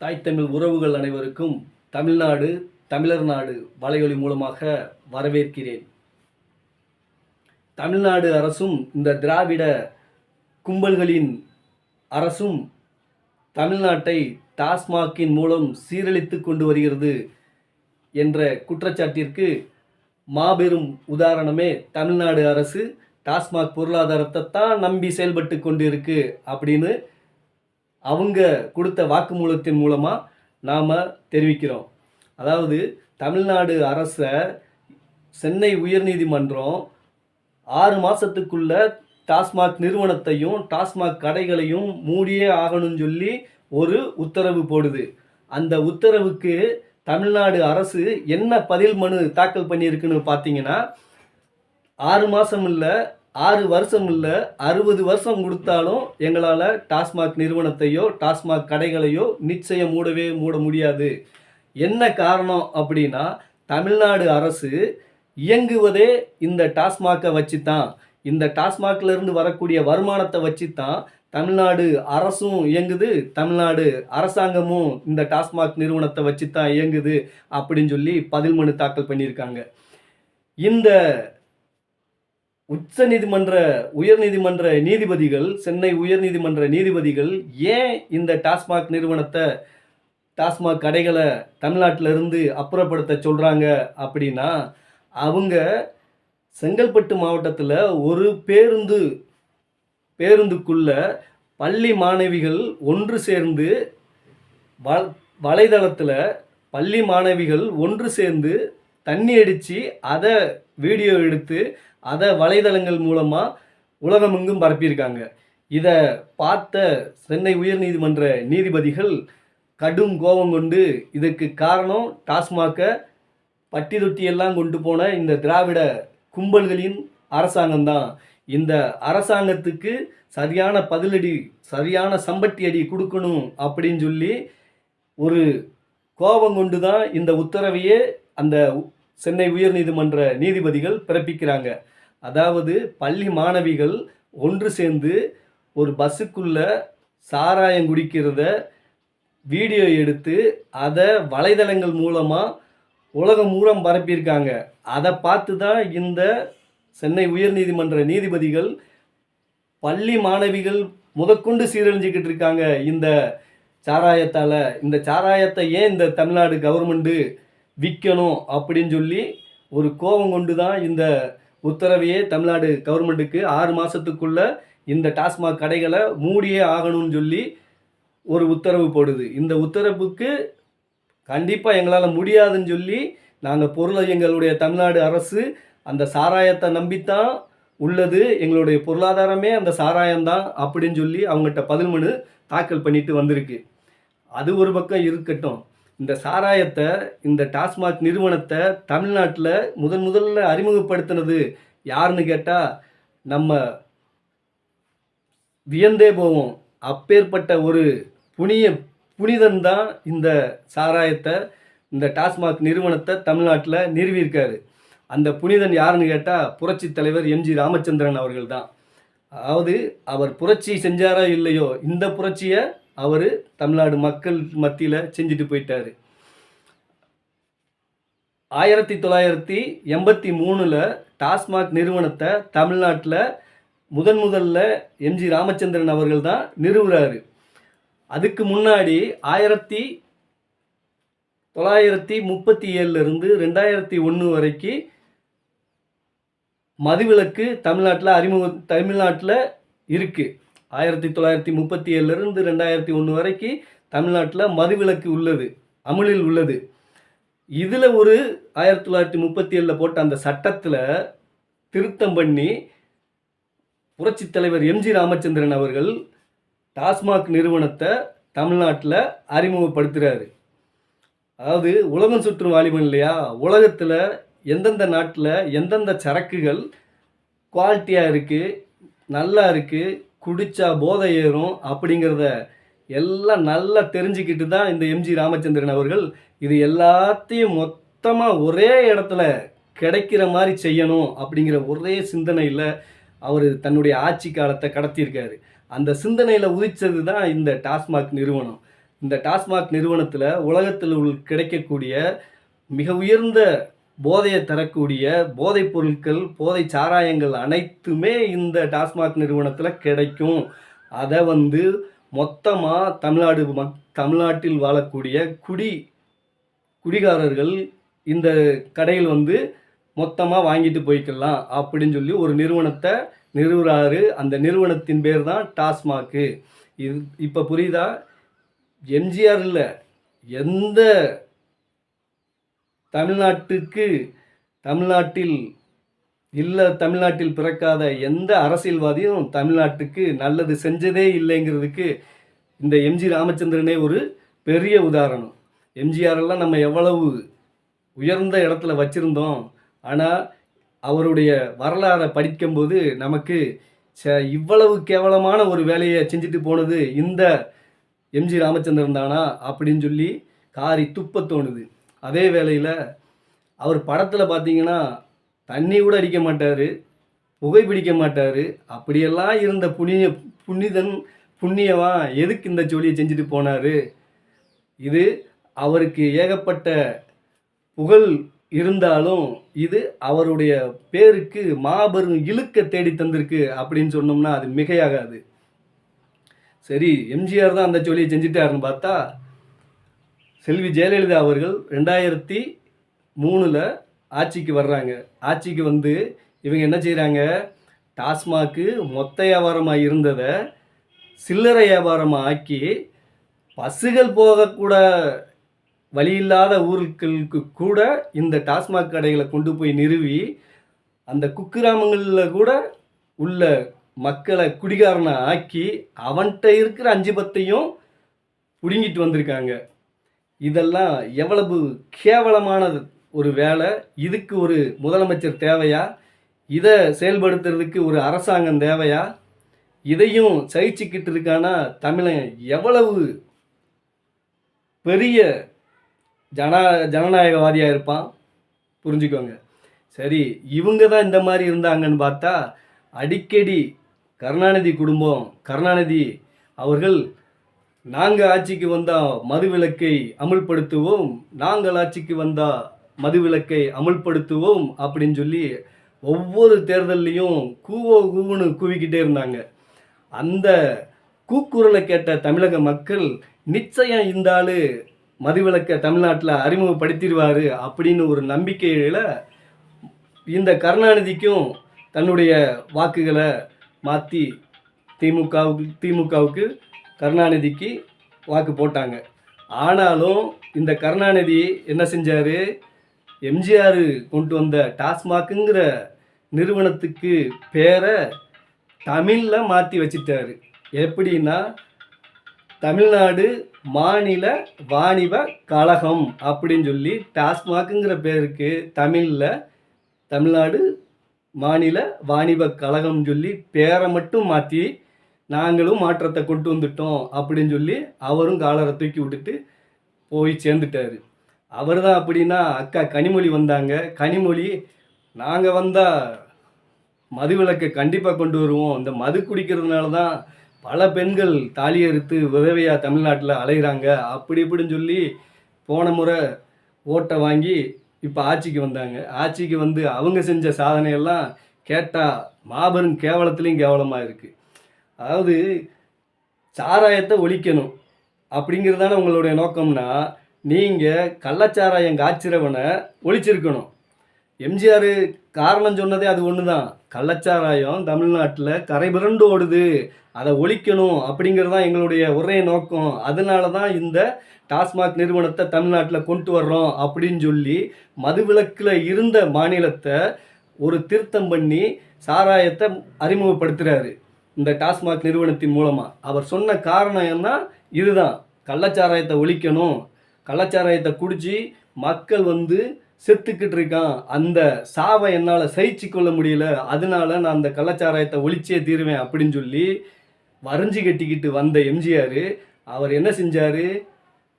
தாய் தமிழ் உறவுகள் அனைவருக்கும் தமிழ்நாடு தமிழர் நாடு வலையொலி மூலமாக வரவேற்கிறேன். தமிழ்நாடு அரசும் இந்த திராவிட கும்பல்களின் அரசும் தமிழ்நாட்டை டாஸ்மாகின் மூலம் சீரழித்து கொண்டு வருகிறது என்ற குற்றச்சாட்டிற்கு மாபெரும் உதாரணமே தமிழ்நாடு அரசு. டாஸ்மாக் பொருளாதாரத்தை தான் நம்பி செயல்பட்டு கொண்டு இருக்கு அப்படின்னு அவங்க கொடுத்த வாக்குமூலத்தின் மூலமாக நாம் தெரிவிக்கிறோம். அதாவது தமிழ்நாடு அரசை சென்னை உயர்நீதிமன்றம் ஆறு மாதத்துக்குள்ள டாஸ்மாக் நிறுவனத்தையும் டாஸ்மாக் கடைகளையும் மூடியே ஆகணும்னு சொல்லி ஒரு உத்தரவு போடுது. அந்த உத்தரவுக்கு தமிழ்நாடு அரசு என்ன பதில் மனு தாக்கல் பண்ணியிருக்குன்னு பார்த்தீங்கன்னா ஆறு மாதம் இல்லை ஆறு வருஷம் இல்லை அறுபது வருஷம் கொடுத்தாலும் எங்களால் டாஸ்மாக் நிறுவனத்தையோ டாஸ்மாக் கடைகளையோ நிச்சயம் மூடவே மூட முடியாது. என்ன காரணம் அப்படின்னா தமிழ்நாடு அரசு இயங்குவதே இந்த டாஸ்மாக்கை வச்சு தான் இந்த டாஸ்மாக்லேருந்து வரக்கூடிய வருமானத்தை வச்சு தான் தமிழ்நாடு அரசும் இயங்குது தமிழ்நாடு அரசாங்கமும் இந்த டாஸ்மாக் நிறுவனத்தை வச்சு தான் இயங்குது அப்படின்னு சொல்லி பதில் மனு தாக்கல் பண்ணியிருக்காங்க. இந்த உச்ச நீதிமன்ற உயர்நீதிமன்ற நீதிபதிகள் சென்னை உயர்நீதிமன்ற நீதிபதிகள் ஏன் இந்த டாஸ்மாக் நிறுவனத்தை டாஸ்மாக் கடைகளை தமிழ்நாட்டிலிருந்து அப்புறப்படுத்த சொல்கிறாங்க அப்படின்னா அவங்க செங்கல்பட்டு மாவட்டத்தில் ஒரு பேருந்து பேருந்துக்குள்ள பள்ளி மாணவிகள் ஒன்று சேர்ந்து வ வலைதளத்தில் பள்ளி மாணவிகள் ஒன்று சேர்ந்து தண்ணி அடித்து அதை வீடியோ எடுத்து அதை வலைதளங்கள் மூலமாக உலகமெங்கும் பரப்பியிருக்காங்க. இதை பார்த்த சென்னை உயர்நீதிமன்ற நீதிபதிகள் கடும் கோபம் கொண்டு இதற்கு காரணம் டாஸ்மாகை பட்டி தொட்டியெல்லாம் கொண்டு போன இந்த திராவிட கும்பல்களின் அரசாங்கம்தான். இந்த அரசாங்கத்துக்கு சரியான பதிலடி சரியான சம்பட்டி அடி கொடுக்கணும் அப்படின்னு சொல்லி ஒரு கோபம் கொண்டு தான் இந்த உத்தரவையே அந்த சென்னை உயர்நீதிமன்ற நீதிபதிகள் பிறப்பிக்கிறாங்க. அதாவது பள்ளி மாணவிகள் ஒன்று சேர்ந்து ஒரு பஸ்ஸுக்குள்ளே சாராயம் குடிக்கிறத வீடியோ எடுத்து அதை வலைதளங்கள் மூலமாக உலகம் மூலம் பரப்பியிருக்காங்க. அதை பார்த்து தான் இந்த சென்னை உயர்நீதிமன்ற நீதிபதிகள் பள்ளி மாணவிகள் முதற்கொண்டு சீரழிஞ்சிக்கிட்டு இருக்காங்க. இந்த சாராயத்தால் இந்த சாராயத்தை ஏன் இந்த தமிழ்நாடு கவர்மெண்ட்டு விற்கணும் அப்படின்னு சொல்லி ஒரு கோபம் கொண்டு தான் இந்த உத்தரவையே தமிழ்நாடு கவர்மெண்ட்டுக்கு ஆறு மாதத்துக்குள்ள இந்த டாஸ்மாக் கடைகளை மூடியே ஆகணும்னு சொல்லி ஒரு உத்தரவு போடுது. இந்த உத்தரவுக்கு கண்டிப்பாக எங்களால் முடியாதுன்னு சொல்லி நாங்கள் பொருளை எங்களுடைய தமிழ்நாடு அரசு அந்த சாராயத்தை நம்பித்தான் உள்ளது. எங்களுடைய பொருளாதாரமே அந்த சாராயம்தான் அப்படின்னு சொல்லி அவங்ககிட்ட பதில் மனு தாக்கல் பண்ணிட்டு வந்திருக்கு. அது ஒரு பக்கம் இருக்கட்டும். இந்த சாராயத்தை இந்த டாஸ்மாக் நிறுவனத்தை தமிழ்நாட்டில் முதன் முதல்ல அறிமுகப்படுத்தினது யாருன்னு கேட்டால் நம்ம வியந்தே போவோம். அப்பேற்பட்ட ஒரு புனிய புனிதன் தான் இந்த சாராயத்தை இந்த டாஸ்மாக் நிறுவனத்தை தமிழ்நாட்டில் நிறுவியிருக்காரு. அந்த புனிதன் யாருன்னு கேட்டால் புரட்சி தலைவர் எம்ஜி ராமச்சந்திரன் அவர்கள் தான். அதாவது அவர் புரட்சி செஞ்சாரோ இல்லையோ இந்த புரட்சியை அவர் தமிழ்நாடு மக்கள் மத்தியில் செஞ்சுட்டு போயிட்டார். ஆயிரத்தி தொள்ளாயிரத்தி எண்பத்தி மூணில் டாஸ்மாக் நிறுவனத்தை தமிழ்நாட்டில் முதன் முதல்ல எம்ஜி ராமச்சந்திரன் அவர்கள் தான் நிறுவுறாரு. அதுக்கு முன்னாடி ஆயிரத்தி தொள்ளாயிரத்தி முப்பத்தி ஏழுலேருந்து ரெண்டாயிரத்தி ஒன்று வரைக்கும் மதுவிலக்கு தமிழ்நாட்டில் அறிமுக தமிழ்நாட்டில் இருக்குது ஆயிரத்தி தொள்ளாயிரத்தி முப்பத்தி ஏழுலேருந்து ரெண்டாயிரத்தி ஒன்று வரைக்கும் தமிழ்நாட்டில் மதுவிலக்கு உள்ளது அமுலில் உள்ளது. இதில் ஒரு ஆயிரத்தி தொள்ளாயிரத்தி முப்பத்தி ஏழில் போட்ட அந்த சட்டத்தில் திருத்தம் பண்ணி புரட்சித் தலைவர் எம்ஜி ராமச்சந்திரன் அவர்கள் டாஸ்மாக் நிறுவனத்தை தமிழ்நாட்டில் அறிமுகப்படுத்துகிறாரு அதாவது உலகம் சுற்றும் வாலிபன் இல்லையா? உலகத்தில் எந்தெந்த நாட்டில் எந்தெந்த சரக்குகள் குவாலிட்டியாக இருக்குது நல்லா இருக்குது குடித்தா போதை ஏறும் அப்படிங்கிறத எல்லாம் நல்லா தெரிஞ்சுக்கிட்டு தான் இந்த எம்ஜி ராமச்சந்திரன் அவர்கள் இது எல்லாத்தையும் மொத்தமாக ஒரே இடத்துல கிடைக்கிற மாதிரி செய்யணும் அப்படிங்கிற ஒரே சிந்தனையில் அவர் தன்னுடைய ஆட்சி காலத்தை கடத்தியிருக்காரு. அந்த சிந்தனையில் உதிச்சது தான் இந்த டாஸ்மாக் நிறுவனம். இந்த டாஸ்மாக் நிறுவனத்தில் உலகத்தில் உள் கிடைக்கக்கூடிய மிக உயர்ந்த போதையை தரக்கூடிய போதைப் பொருட்கள் போதை சாராயங்கள் அனைத்துமே இந்த டாஸ்மாக் நிறுவனத்தில் கிடைக்கும். அதை வந்து மொத்தமாக தமிழ்நாடு மக் தமிழ்நாட்டில் வாழக்கூடிய குடி குடிகாரர்கள் இந்த கடையில் வந்து மொத்தமாக வாங்கிட்டு போய்க்கலாம் அப்படின்னு சொல்லி ஒரு நிறுவனத்தை நிறுவுறாரு. அந்த நிறுவனத்தின் பேர் தான் டாஸ்மாக்கு. இது இப்போ புரியுதா? எம்ஜிஆர் இல்லை எந்த தமிழ்நாட்டுக்கு தமிழ்நாட்டில் இல்லை தமிழ்நாட்டில் பிறக்காத எந்த அரசியல்வாதியும் தமிழ்நாட்டுக்கு நல்லது செஞ்சதே இல்லைங்கிறதுக்கு இந்த எம்ஜி ராமச்சந்திரனே ஒரு பெரிய உதாரணம். எம்ஜிஆர் எல்லாம் நம்ம எவ்வளவு உயர்ந்த இடத்துல வச்சுருந்தோம். ஆனால் அவருடைய வரலாறை படிக்கும்போது நமக்கு ச இவ்வளவு கேவலமான ஒரு வேலையை செஞ்சுட்டு போனது இந்த எம்ஜி ராமச்சந்திரன் தானா? அப்படின்னு சொல்லி காரி துப்ப தோணுது. அதே வேளையில் அவர் படத்தில் பார்த்தீங்கன்னா தண்ணி கூட அடிக்க மாட்டார் புகைப்பிடிக்க மாட்டார் அப்படியெல்லாம் இருந்த புண்ணிய புனிதன் புண்ணியவான் எதுக்கு இந்த ஜோலியை செஞ்சுட்டு போனார்? இது அவருக்கு ஏகப்பட்ட புகழ் இருந்தாலும் இது அவருடைய பேருக்கு மாபெரும் இழுக்க தேடி தந்திருக்கு அப்படின்னு சொன்னோம்னா அது மிகையாகாது. சரி எம்ஜிஆர் தான் அந்த ஜோலியை செஞ்சுட்டாருன்னு பார்த்தா செல்வி ஜெயலலிதா அவர்கள் ரெண்டாயிரத்தி மூணில் ஆட்சிக்கு வர்றாங்க. ஆட்சிக்கு வந்து இவங்க என்ன செய்கிறாங்க டாஸ்மாக்கு மொத்த வியாபாரமாக இருந்ததை சில்லறை வியாபாரமாக ஆக்கி பஸ்ஸுகள் போகக்கூட வழி இல்லாத ஊர்களுக்கு கூட இந்த டாஸ்மாக் கடைகளை கொண்டு போய் நிறுவி அந்த குக்கிராமங்களில் கூட உள்ள மக்களை குடிகாரனை ஆக்கி அவன்கிட்ட இருக்கிற அஞ்சு பத்தையும் பிடுங்கிட்டு வந்திருக்காங்க. இதெல்லாம் எவ்வளவு கேவலமான ஒரு வேலை இதுக்கு ஒரு முதலமைச்சர் தேவையா? இதை செயல்படுத்துறதுக்கு ஒரு அரசாங்கம் தேவையா? இதையும் சகிச்சுக்கிட்டு இருக்கானா தமிழன்? எவ்வளவு பெரிய ஜனா ஜனநாயகவாதியாக இருப்பான்? புரிஞ்சுக்கோங்க. சரி இவங்க தான் இந்த மாதிரி இருந்தாங்கன்னு பார்த்தா அடிக்கடி கருணாநிதி குடும்பம் கருணாநிதி அவர்கள் நாங்கள் ஆட்சிக்கு வந்தால் மதுவிலக்கை அமுல்படுத்துவோம் நாங்கள் ஆட்சிக்கு வந்தால் மதுவிலக்கை அமுல்படுத்துவோம் அப்படின்னு சொல்லி ஒவ்வொரு தேர்தல்லையும் கூவோ கூவுன்னு கூவிக்கிட்டே இருந்தாங்க. அந்த கூக்குரலை கேட்ட தமிழக மக்கள் நிச்சயம் இந்த ஆள் மதுவிலக்கை தமிழ்நாட்டில் அறிமுகப்படுத்திடுவார் அப்படின்னு ஒரு நம்பிக்கையில் இந்த கருணாநிதிக்கும் தன்னுடைய வாக்குகளை மாற்றி திமுகவுக்கு திமுகவுக்கு கருணாநிதிக்கு வாக்கு போட்டாங்க. ஆனாலும் இந்த கருணாநிதி என்ன செஞ்சார்? எம்ஜிஆர் கொண்டு வந்த டாஸ்மாக்குங்கிற நிறுவனத்துக்கு பேரை தமிழில் மாற்றி வச்சிட்டாரு. எப்படின்னா தமிழ்நாடு மாநில வாணிப கழகம் அப்படின்னு சொல்லி டாஸ்மாக்குங்கிற பேருக்கு தமிழில் தமிழ்நாடு மாநில வாணிப கழகம் சொல்லி பேரை மட்டும் மாற்றி நாங்களும் மாற்றத்தை கொண்டு வந்துட்டோம் அப்படின்னு சொல்லி அவரும் காலரை தூக்கி விட்டுட்டு போய் சேர்ந்துட்டாரு. அவர் தான் அப்படின்னா அக்கா கனிமொழி வந்தாங்க. கனிமொழி நாங்கள் வந்தால் மதுவிலக்கை கண்டிப்பாக கொண்டு வருவோம். இந்த மது குடிக்கிறதுனால தான் பல பெண்கள் தாலி அறுத்து விதவையாக தமிழ்நாட்டில் அலைகிறாங்க அப்படி இப்படின்னு சொல்லி போன முறை ஓட்டை வாங்கி இப்போ ஆட்சிக்கு வந்தாங்க. ஆட்சிக்கு வந்து அவங்க செஞ்ச சாதனையெல்லாம் கேட்டால் மாபெரும் கேவலத்துலேயும் கேவலமாக இருக்குது அதாவது சாராயத்தை ஒழிக்கணும் அப்படிங்கிறது தானே உங்களுடைய நோக்கம்னா நீங்கள் கள்ளச்சாராயம் காய்ச்சிறவனை ஒழிச்சிருக்கணும். எம்ஜிஆர் காரணம் சொன்னதே அது ஒன்று தான் கள்ளச்சாராயம் தமிழ்நாட்டில் கரைபுரண்டு ஓடுது. அதை ஒழிக்கணும் அப்படிங்கிறது தான் எங்களுடைய ஒரே நோக்கம். அதனால தான் இந்த டாஸ்மாக் நிறுவனத்தை தமிழ்நாட்டில் கொண்டு வர்றோம் அப்படின்னு சொல்லி மதுவிலக்கில் இருந்த மாநிலத்தை ஒரு திருத்தம் பண்ணி சாராயத்தை அறிமுகப்படுத்துகிறாரு இந்த டாஸ்மாக் நிறுவனத்தின் மூலமாக அவர் சொன்ன காரணம் என்ன? இதுதான். கள்ளச்சாராயத்தை ஒழிக்கணும். கள்ளச்சாராயத்தை குடிச்சு மக்கள் வந்து செத்துக்கிட்டு இருக்கான். அந்த சாவை என்னால் சகிச்சு கொள்ள முடியல. அதனால நான் அந்த கள்ளச்சாராயத்தை ஒழிச்சே தீருவேன் அப்படின்னு சொல்லி வரைஞ்சி கட்டிக்கிட்டு வந்த எம்ஜிஆர் அவர் என்ன செஞ்சார்?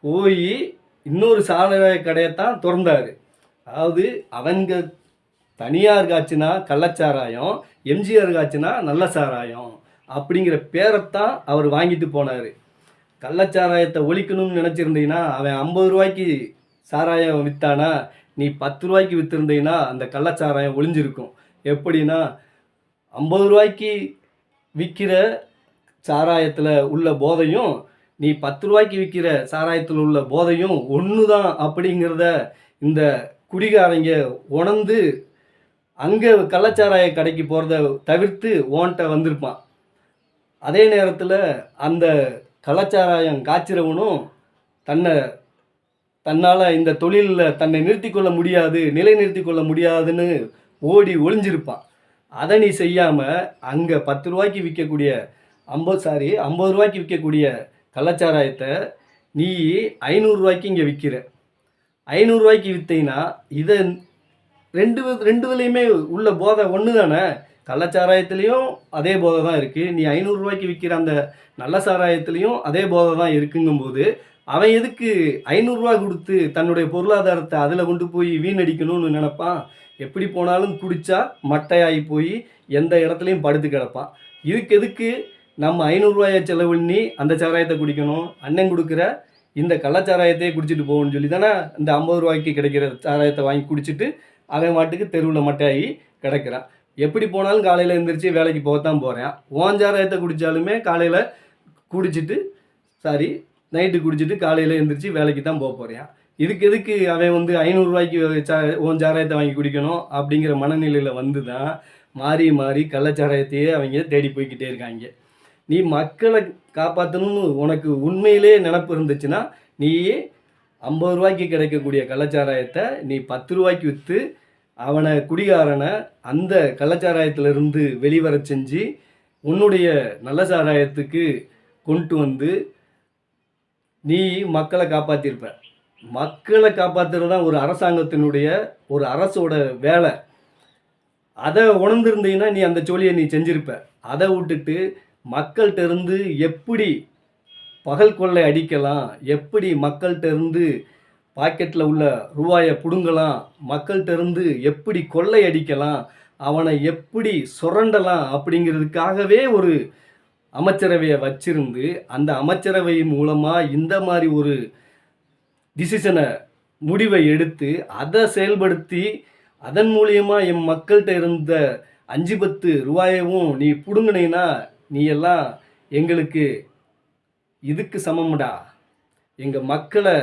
போய் இன்னொரு சாராய கடையைத்தான் திறந்தார். அதாவது அவங்க தனியார் காய்ச்சினா கள்ளச்சாராயம் எம்ஜிஆர் காய்ச்சினா நல்ல சாராயம் அப்படிங்கிற பேரைத்தான் அவர் வாங்கிட்டு போனார். கள்ளச்சாராயத்தை ஒழிக்கணும்னு நினச்சிருந்தீங்கன்னா அவன் ஐம்பது ரூபாய்க்கு சாராயம் விற்றானா நீ பத்து ரூபாய்க்கு விற்றுருந்தீங்கன்னா அந்த கள்ளச்சாராயம் ஒளிஞ்சிருக்கும். எப்படின்னா ஐம்பது ரூபாய்க்கு விற்கிற சாராயத்தில் உள்ள போதையும் நீ பத்து ரூபாய்க்கு விற்கிற சாராயத்தில் உள்ள போதையும் ஒன்று தான் அப்படிங்கிறத இந்த குடிகாரங்க உணர்ந்து அங்கே கள்ளச்சாராய கடைக்கு போகிறத தவிர்த்து ஓன்ட்ட வந்திருப்பான். அதே நேரத்தில் அந்த கள்ளச்சாராயம் காய்ச்சிறவனும் தன்னை தன்னால் இந்த தொழிலில் தன்னை நிறுத்தி கொள்ள முடியாது நிலைநிறுத்தி கொள்ள முடியாதுன்னு ஓடி ஒளிஞ்சிருப்பான். அதை நீ செய்யாமல் அங்கே பத்து ரூபாய்க்கு விற்கக்கூடிய ஐம்பது சாரி ஐம்பது ரூபாய்க்கு விற்கக்கூடிய கள்ளச்சாராயத்தை நீ ஐநூறுரூவாய்க்கு இங்கே விற்கிற ஐநூறுரூவாய்க்கு விற்றீங்கன்னா இதை ரெண்டு வி- ரெண்டு இதுலேயுமே உள்ள போதை ஒன்று தானே கள்ளச்சாராயத்துலேயும் அதே போதை தான் இருக்குது நீ ஐநூறுரூவாய்க்கு விற்கிற அந்த நல்ல சாராயத்துலேயும் அதே போதை தான் இருக்குங்கும்போது அவன் எதுக்கு ஐநூறுரூவா கொடுத்து தன்னுடைய பொருளாதாரத்தை அதில் கொண்டு போய் வீணடிக்கணும்னு நினப்பான்? எப்படி போனாலும் குடித்தா மட்டையாகி போய் எந்த இடத்துலையும் படுத்து கிடப்பான். இதுக்கு எதுக்கு நம்ம ஐநூறுரூவாயை செலவு பண்ணி அந்த சாராயத்தை குடிக்கணும்? அண்ணன் கொடுக்குற இந்த கள்ளச்சாராயத்தையே குடிச்சிட்டு போகணும்னு சொல்லி தானே இந்த ஐம்பது ரூபாய்க்கு கிடைக்கிற சாராயத்தை வாங்கி குடிச்சிட்டு அவன் மாட்டுக்கு தெருவில் மட்டையாகி கிடக்கிறான். எப்படி போனாலும் காலையில் எழுந்திரிச்சு வேலைக்கு போகத்தான் போகிறேன் ஓஞ்சாராயத்தை குடித்தாலுமே காலையில் குடிச்சிட்டு சாரி நைட்டு குடிச்சிட்டு காலையில் எழுந்திரிச்சு வேலைக்கு தான் போக போகிறேன் இதுக்கு எதுக்கு அவன் வந்து ஐநூறுரூவாய்க்கு சா ஓன் சாராயத்தை வாங்கி குடிக்கணும் அப்படிங்கிற மனநிலையில் வந்து தான் மாறி மாறி கள்ளச்சாராயத்தையே அவங்க தேடி போய்க்கிட்டே இருக்காங்க. நீ மக்களை காப்பாற்றணும்னு உனக்கு உண்மையிலே நினப்பு இருந்துச்சுன்னா நீயே ஐம்பது ரூபாய்க்கு கிடைக்கக்கூடிய கள்ளச்சாராயத்தை நீ பத்து ரூபாய்க்கு விற்று அவனை குடிகாரனை அந்த கள்ளச்சாராயத்திலிருந்து வெளிவர செஞ்சு உன்னுடைய நல்ல சாராயத்துக்கு கொண்டு வந்து நீ மக்களை காப்பாற்றிருப்ப மக்களை காப்பாற்றுறது தான் ஒரு அரசாங்கத்தினுடைய ஒரு அரசோட வேலை. அதை உணர்ந்திருந்தீங்கன்னா நீ அந்த ஜோலியை நீ செஞ்சிருப்ப. அதை விட்டுட்டு மக்கள்கிட்ட இருந்து எப்படி பகல் கொள்ளை அடிக்கலாம். எப்படி மக்கள்கிட்ட இருந்து பாக்கெட்டில் உள்ள ரூபாயை பிடுங்கலாம். மக்கள்கிட்ட இருந்து எப்படி கொள்ளை அடிக்கலாம். அவனை எப்படி சுரண்டலாம் அப்படிங்கிறதுக்காகவே ஒரு அமைச்சரவையை வச்சிருந்து அந்த அமைச்சரவை மூலமாக இந்த மாதிரி ஒரு டிசிஷனை முடிவை எடுத்து அதை செயல்படுத்தி அதன் மூலியமாக என் மக்கள்கிட்ட இருந்த அஞ்சு பத்து ரூபாயவும் நீ பிடுங்கினீன்னா நீ எல்லாம் எங்களுக்கு இதுக்கு சமம்டா. எங்கள் மக்களை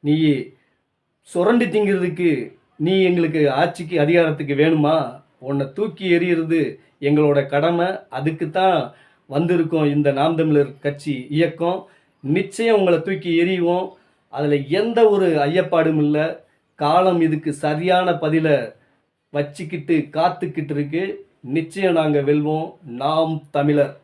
நீ சுரண்டி திங்கிறதுக்கு நீ எங்களுக்கு ஆட்சிக்கு அதிகாரத்துக்கு வேணுமா? உன்னை தூக்கி எறிகிறது எங்களோட கடமை. அதுக்கு தான் வந்திருக்கோம் இந்த நாம் தமிழர் கட்சி இயக்கம். நிச்சயம் உங்களை தூக்கி எறிவோம். அதில் எந்த ஒரு ஐயப்பாடும் இல்லை. காலம் இதுக்கு சரியான பதிலை வச்சுக்கிட்டு காத்துக்கிட்டு இருக்கு. நிச்சயம் நாங்கள் வெல்வோம். நாம் தமிழர்.